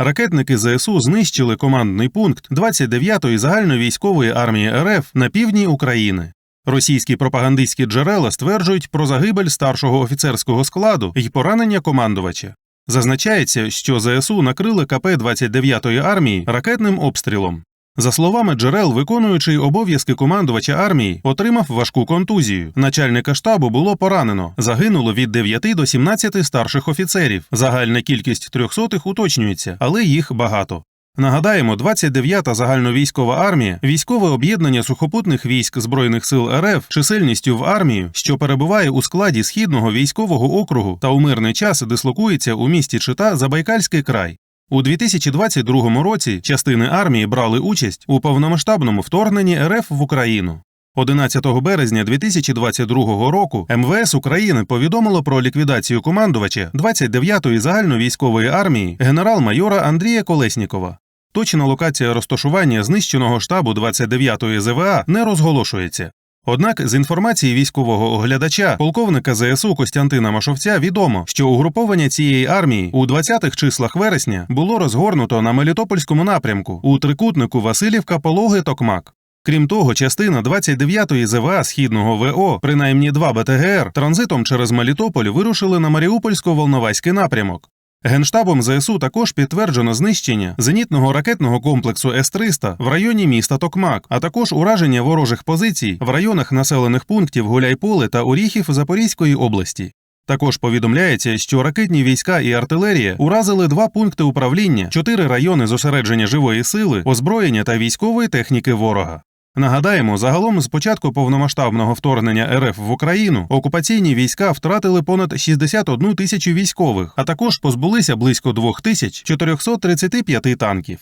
Ракетники ЗСУ знищили командний пункт 29-ї загальновійськової армії РФ на півдні України. Російські пропагандистські джерела стверджують про загибель старшого офіцерського складу і поранення командувача. Зазначається, що ЗСУ накрили КП 29-ї армії ракетним обстрілом. За словами джерел, виконуючий обов'язки командувача армії отримав важку контузію. Начальника штабу було поранено. Загинуло від 9 до 17 старших офіцерів. Загальна кількість трьохсотих уточнюється, але їх багато. Нагадаємо, 29-та загальновійськова армія військове об'єднання сухопутних військ Збройних сил РФ чисельністю в армію, що перебуває у складі східного військового округу та у мирний час дислокується у місті Чита Забайкальський край. У 2022 році частини армії брали участь у повномасштабному вторгненні РФ в Україну. 11 березня 2022 року МВС України повідомило про ліквідацію командувача 29-ї загальновійськової армії генерал-майора Андрія Колеснікова. Точна локація розташування знищеного штабу 29-ї ЗВА не розголошується. Однак з інформації військового оглядача полковника ЗСУ Костянтина Машовця відомо, що угруповання цієї армії у 20-х числах вересня було розгорнуто на Мелітопольському напрямку у трикутнику Васильівка Пологи Токмак. Крім того, частина 29-ї ЗВА Східного ВО, принаймні два БТГР, транзитом через Мелітополь вирушили на Маріупольсько-Волноваський напрямок. Генштабом ЗСУ також підтверджено знищення зенітного ракетного комплексу С-300 в районі міста Токмак, а також ураження ворожих позицій в районах населених пунктів Гуляйполе та Оріхів Запорізької області. Також повідомляється, що ракетні війська і артилерія уразили два пункти управління, чотири райони зосередження живої сили, озброєння та військової техніки ворога. Нагадаємо, загалом з початку повномасштабного вторгнення РФ в Україну окупаційні війська втратили понад 61 тисячу військових, а також позбулися близько 2435 танків.